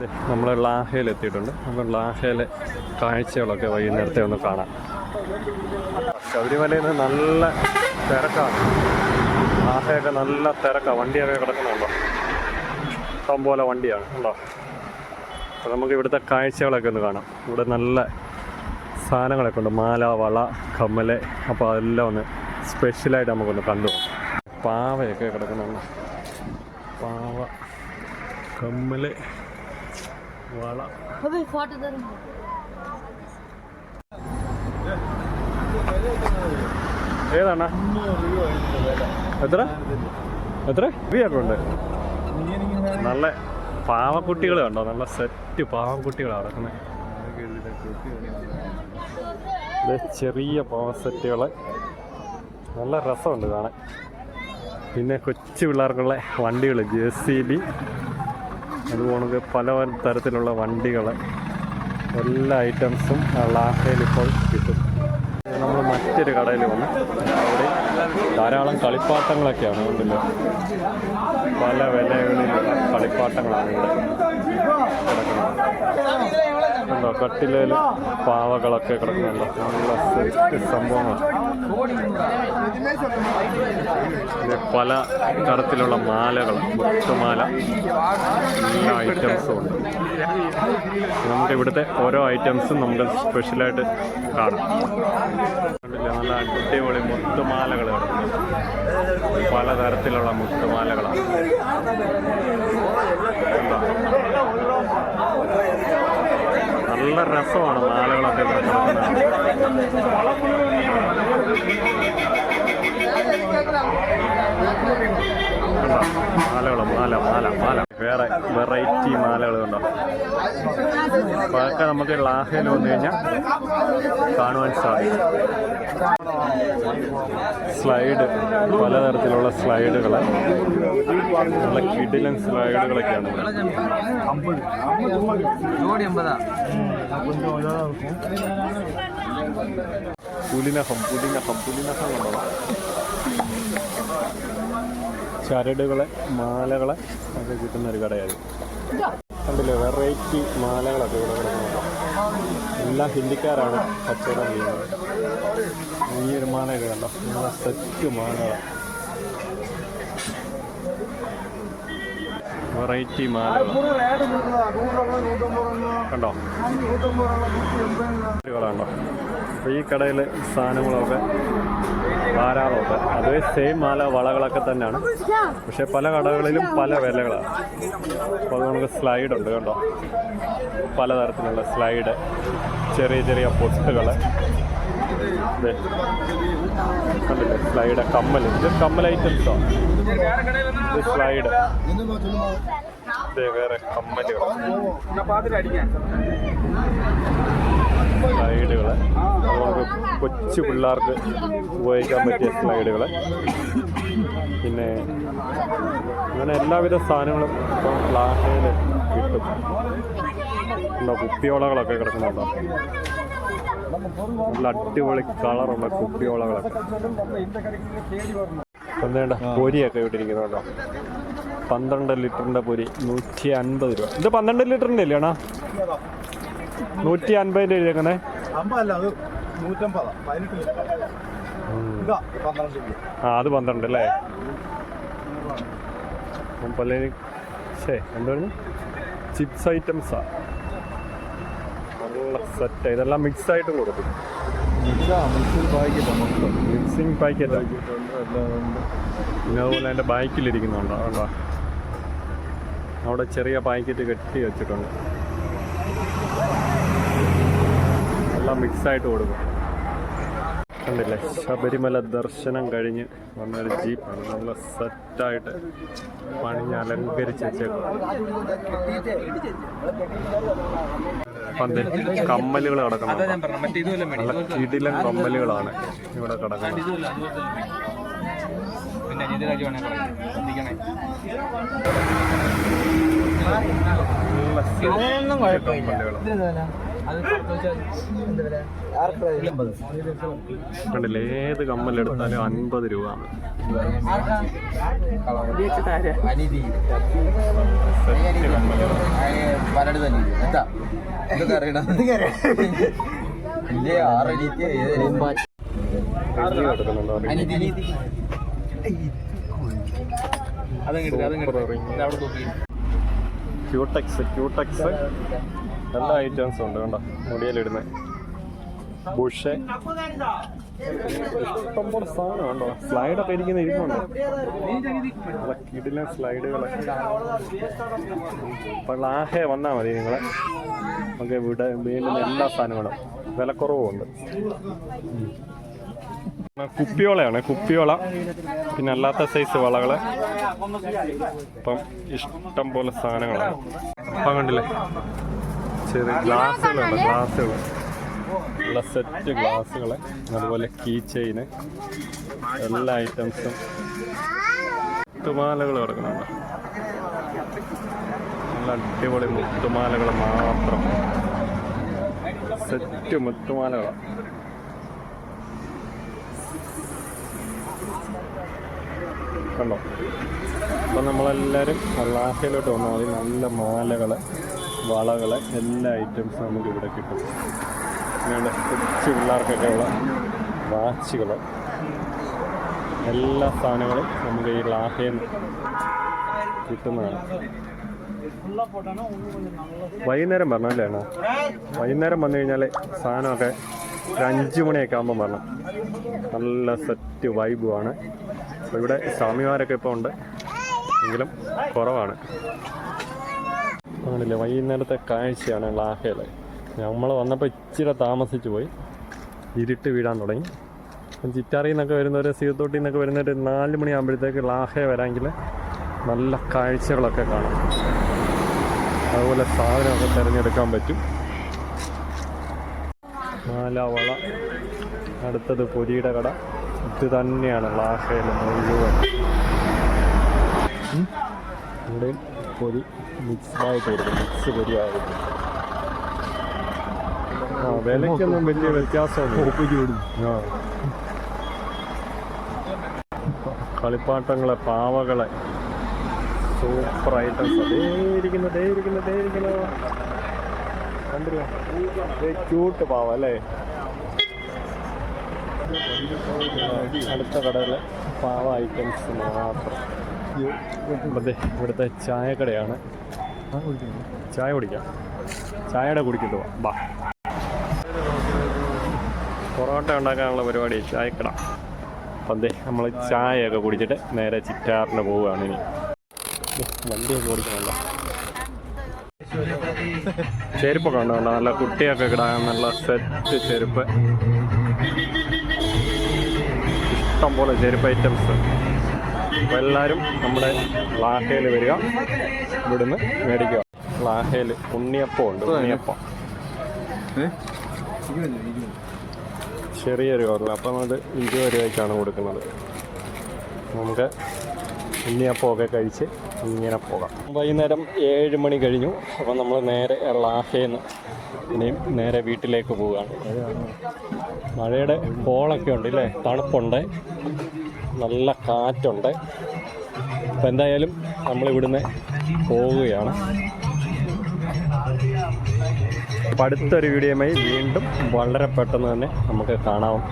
നമ്മൾ ലാഹയിൽ എത്തിയിട്ടുണ്ട് അപ്പോൾ ലാഹയിലെ കാഴ്ചകളൊക്കെ വൈകുന്നേരത്തെ ഒന്ന് കാണാം. ശബരിമലയിൽ നല്ല തിരക്കാണ്. ലാഹയൊക്കെ നല്ല തിരക്കാണ് വണ്ടിയൊക്കെ കിടക്കുന്നുണ്ടോ? ഇഷ്ടം പോലെ വണ്ടിയാണ് ഉണ്ടോ അപ്പോൾ നമുക്ക് ഇവിടുത്തെ കാഴ്ചകളൊക്കെ ഒന്ന് കാണാം. ഇവിടെ നല്ല സാധനങ്ങളൊക്കെ ഉണ്ട്. മാല വള കമ്മൽ. അപ്പോൾ അതെല്ലാം ഒന്ന് സ്പെഷ്യലായിട്ട് നമുക്കൊന്ന് കണ്ടു. പാവയൊക്കെ കിടക്കുന്നുണ്ട്. പാവ കമ്മൽ. വള. അതെ ഫോട്ടോ തരും. ഏതാണ്? എത്ര? എത്ര? ഫ്രീയൊക്കെ ഉണ്ട് നല്ല പാവക്കുട്ടികൾ കണ്ടോ? നല്ല സെറ്റ് പാവക്കുട്ടികളാണ് അടക്കുന്നത് ചെറിയ പാവ സെറ്റുകൾ നല്ല രസമുണ്ട് കാണാൻ. പിന്നെ കൊച്ചു പിള്ളേർക്കുള്ള വണ്ടികൾ ജെ സി ബി. അതുപോലെ പല തരത്തിലുള്ള വണ്ടികൾ എല്ലാ ഐറ്റംസും ലാഹയിൽ ഇപ്പോൾ കിട്ടും. നമ്മൾ മറ്റൊരു കടയിൽ വന്നു അവിടെ ധാരാളം കളിപ്പാട്ടങ്ങളൊക്കെയാണ് ഉണ്ടല്ലോ പല വിലകളിലുള്ള കളിപ്പാട്ടങ്ങളാണ് ഇവിടെ കിടക്കുന്നത്. ഉണ്ടോ പാവകളൊക്കെ കിടക്കുന്നുണ്ടോ? നല്ല സെറ്റ് സംഭവങ്ങൾ പല തരത്തിലുള്ള മാലകൾ മുത്തുമാല എല്ലാ ഐറ്റംസും ഉണ്ട്. നമുക്ക് ഇവിടുത്തെ ഓരോ ഐറ്റംസും നമുക്ക് സ്പെഷ്യലായിട്ട് കാണാം. നല്ല അടിപൊളി മുത്തുമാലകൾ കിടക്കുന്നു. പലതരത്തിലുള്ള മുത്തുമാലകളാണ് നല്ല രസമാണ് മാലകളൊക്കെ മാലകൾ മാല മാല മാല. വേറെ വെറൈറ്റി മാലകൾ കണ്ടോ അപ്പോൾ അതൊക്കെ നമുക്ക് ലാഹയിൽ വന്നു കഴിഞ്ഞാൽ കാണുവാൻ സാധിക്കും. സ്ലൈഡ് പലതരത്തിലുള്ള സ്ലൈഡുകൾ നല്ല കിടിലൻ സ്ലൈഡുകളൊക്കെയാണ്. പുലിനഹം പുലിനഹം പുലിനഹം കണ്ടോ ചരടുകളെ മാലകളെ ഒക്കെ കിട്ടുന്ന ഒരു കടയായിരുന്നു. കണ്ടില്ലേ വെറൈറ്റി മാലകളൊക്കെ ഇവിടെ കിടക്കുന്നത് എല്ലാം ഹിന്ദിക്കാരാണ് കച്ചവടം ചെയ്യുന്നത്. ഈ ഒരു മാലയൊക്കെ കണ്ടോ? നല്ല സെറ്റ് മാലകളാണ് വെറൈറ്റി മാലകൾ കണ്ടോ? കണ്ടോ? അപ്പോൾ ഈ കടയിൽ സാധനങ്ങളൊക്കെ ധാരാളമൊക്കെ അതേ സെയിം മാല വളകളൊക്കെ തന്നെയാണ്. പക്ഷെ പല കടകളിലും പല വിലകളാണ്. അപ്പോൾ നമുക്ക് സ്ലൈഡ് ഉണ്ട് കേട്ടോ പലതരത്തിലുള്ള സ്ലൈഡ് ചെറിയ ചെറിയ പൊട്ടുകൾ കണ്ടില്ലേ? സ്ലൈഡ് കമ്മൽ ഇത് കമ്മൽ ഐറ്റംസോ ഇത് സ്ലൈഡ് ഇത് വേറെ കമ്മലുകൾ സ്ലൈഡുകൾ കൊച്ചു പിള്ളേർക്ക് ഉപയോഗിക്കാൻ പറ്റിയ സ്ലൈഡുകൾ പിന്നെ അങ്ങനെ എല്ലാവിധ സാധനങ്ങളും ഇപ്പം ക്ലാസ്സിൽ കിട്ടും. എന്താ കുപ്പിയോളകളൊക്കെ കിടക്കുന്നുണ്ടോ? നല്ല അടിപൊളി കളറുള്ള കുപ്പിയോളകളൊക്കെ. എന്തേണ്ട പൊരിയൊക്കെ ഇട്ടിരിക്കുന്നുണ്ടോ? പന്ത്രണ്ട് ലിറ്ററിന്റെ പൊരി നൂറ്റി അൻപത് രൂപ. ഇത് പന്ത്രണ്ട് ലിറ്ററിന്റെ അല്ലേ നൂറ്റി അൻപതിന്റെ എഴുതിയേക്കണേ നൂറ്റമ്പതാ. പതിനെട്ട് ലിറ്റർ ഇതാ പന്ത്രണ്ട് ആ അത് പന്ത്രണ്ട് അല്ലേ? പല്ലേന് ശേ ചിപ്സ് ഐറ്റംസാ. നല്ല സെറ്റ് ഇതെല്ലാം മിക്സ് ആയിട്ട് കൊടുക്കും മിക്സിങ് പാക്കറ്റ്. പിന്നെ അതുപോലെ എന്റെ ബാക്കിലിരിക്കുന്നുണ്ടോ? കണ്ടോ? അവിടെ ചെറിയ പാക്കറ്റ് കെട്ടി വെച്ചിട്ടുണ്ട്. എല്ലാം മിക്സ് ആയിട്ട് കൊടുക്കും. കണ്ടില്ലേ? ശബരിമല ദർശനം കഴിഞ്ഞ് വന്നൊരു ജീപ്പാണ്. നല്ല സെറ്റായിട്ട് പണിഞ്ഞ് അലങ്കരിച്ച് വെച്ചേക്കും പന്ത് കമ്മലുകൾ നല്ല കിടിലൻ കമ്മലുകളാണ് ഇവിടെ കിടക്കുന്നത്. നല്ല കമ്മലുകളാണ്. കണ്ടില്ലേ? ഏത് കമ്മലെടുത്താലും അൻപത് രൂപ ക്യൂടെക്സ് ക്യൂടെക്സ് എല്ലാ ഐറ്റംസും ഉണ്ട് കണ്ടോ? മുടിയിലിടുന്ന. ബുഷ്. ഇഷ്ടംപോലെ സാധനം ഉണ്ടോ സ്ലൈഡൊക്കെ ഇരിക്കുന്ന ഇരിക്കുന്നുണ്ടോ അതെ കിടിലൻ സ്ലൈഡുകൾ അപ്പോൾ ആഹേ വന്നാൽ മതി നിങ്ങളെ. നമുക്ക് ഇവിടെ വീണ്ടും എല്ലാ സാധനങ്ങളും. വിലക്കുറവുമുണ്ട്. കുപ്പിയോളയാണ് കുപ്പിയോള. പിന്നെ അല്ലാത്ത സൈസ് വളകൾ ഇപ്പം ഇഷ്ടം പോലെ സാധനങ്ങളാണ്. അപ്പം കണ്ടില്ലേ? ചെറിയ ഗ്ലാസ്സുകളുണ്ട് ഗ്ലാസ്സുകൾ ഉള്ള സെറ്റ് ഗ്ലാസ്സുകൾ അതുപോലെ കീ ചെയിന് എല്ലാ ഐറ്റംസും മുത്തുമാലകൾ കിടക്കുന്നുണ്ട്. നല്ല അടിപൊളി മുത്തുമാലകൾ മാത്രം. സെറ്റ് മുത്തുമാലകളാണ് കണ്ടോ? അപ്പം നമ്മളെല്ലാവരും ലാഹയിലോട്ട് വന്നാൽ മതി. നല്ല മാലകൾ വളകൾ എല്ലാ ഐറ്റംസും നമുക്ക് ഇവിടെ കിട്ടും. അങ്ങനെ കൊച്ചു പിള്ളേർക്കൊക്കെ ഉള്ള വാച്ചുകൾ എല്ലാ സാധനങ്ങളും നമുക്ക് ഈ ലാഹയിൽ കിട്ടുന്നതാണ്. വൈകുന്നേരം അല്ലേ അണ്ണാ? വൈകുന്നേരം വന്നു കഴിഞ്ഞാൽ സാധനമൊക്കെ ഒരു അഞ്ച് മണിയൊക്കെ ആകുമ്പോൾ വരണം. നല്ല സെറ്റ് വൈബുമാണ് ഇവിടെ സ്വാമിമാരൊക്കെ ഇപ്പോൾ ഉണ്ട്. എങ്കിലും കുറവാണ്. ആണല്ലേ വൈകുന്നേരത്തെ കാഴ്ചയാണ് ലാഹയിൽ നമ്മൾ വന്നപ്പോൾ ഇച്ചിരി താമസിച്ചു പോയി. ഇരുട്ട് വീഴാൻ തുടങ്ങി. ചിറ്റാറിയിൽ നിന്നൊക്കെ വരുന്നവർ സീതോട്ടിൽ നിന്നൊക്കെ വരുന്നവർ നാല് മണിയാകുമ്പോഴത്തേക്ക് ലാഹ വരാമെങ്കിൽ നല്ല കാഴ്ചകളൊക്കെ കാണാം. അതുപോലെ സാധനമൊക്കെ തിരഞ്ഞെടുക്കാൻ പറ്റും. മാലാവള അടുത്തത് പൊരിയുടെ കട. ഇത് തന്നെയാണ് ലാഹയിൽ മുഴുവൻ. ഇവിടെയും പൊരി മിക്സ്ഡായിട്ട് കൊടുക്കും. മിക്സ് പൊരിയായിട്ട് ആ വിലയ്ക്കൊന്നും വലിയ വ്യത്യാസമൊന്നും ആ. കളിപ്പാട്ടങ്ങളെ പാവകളെ. സൂപ്പർ ഐറ്റംസ് ഇരിക്കുന്നു ദേ ഇരിക്കുന്നു കണ്ടില്ല? ക്യൂട്ട് പാവ അല്ലേ? അടുത്ത കടയിലെ പാവ ഐറ്റംസ് മാത്രം. അതെ ഇവിടുത്തെ ചായക്കടയാണ്. ചായ കുടിക്കാം. ചായയുടെ കുടിക്കിട്ട് ബാ. പൊറോട്ട ഉണ്ടാക്കാനുള്ള പരിപാടി ചായക്കട. അപ്പം അതെ നമ്മൾ ചായയൊക്കെ കുടിച്ചിട്ട് നേരെ ചിറ്റാറിന് പോവുകയാണ് ഇനി. വണ്ടിയൊക്കെ ഓടിക്കണല്ലോ ചെരുപ്പൊക്കെ ഉണ്ടോ നല്ല കുട്ടിയൊക്കെ ഇടാൻ നല്ല സെറ്റ് ചെരുപ്പ്. ഇഷ്ടം പോലെ ചെരുപ്പ് ഐറ്റംസ് അപ്പോൾ എല്ലാവരും നമ്മുടെ ലാഹയിൽ വരിക. ഇവിടുന്ന് മേടിക്കുക. ലാഹയിൽ ഉണ്ണിയപ്പം ഉണ്ട് ഉണ്ണിയപ്പം. ചെറിയൊരു കവറിൽ അപ്പം അത് ഇരുപത് രൂപയ്ക്കാണ് കൊടുക്കുന്നത്. നമുക്ക് ഉണ്ണിയപ്പമൊക്കെ കഴിച്ച് ഇങ്ങനെ പോകാം. വൈകുന്നേരം ഏഴ് മണി കഴിഞ്ഞു. അപ്പം നമ്മൾ നേരെ ലാഹേന്ന് ഇനിയും നേരെ വീട്ടിലേക്ക് പോവുകയാണ്. മഴയുടെ കോളൊക്കെ ഉണ്ട് ഇല്ലേ തണുപ്പുണ്ട്. നല്ല കാറ്റുണ്ട്. അപ്പം എന്തായാലും നമ്മൾ ഇവിടുന്ന് പോവുകയാണ്. അപ്പം അടുത്തൊരു വീഡിയോയുമായി വീണ്ടും വളരെ പെട്ടെന്ന് തന്നെ നമുക്ക് കാണാം.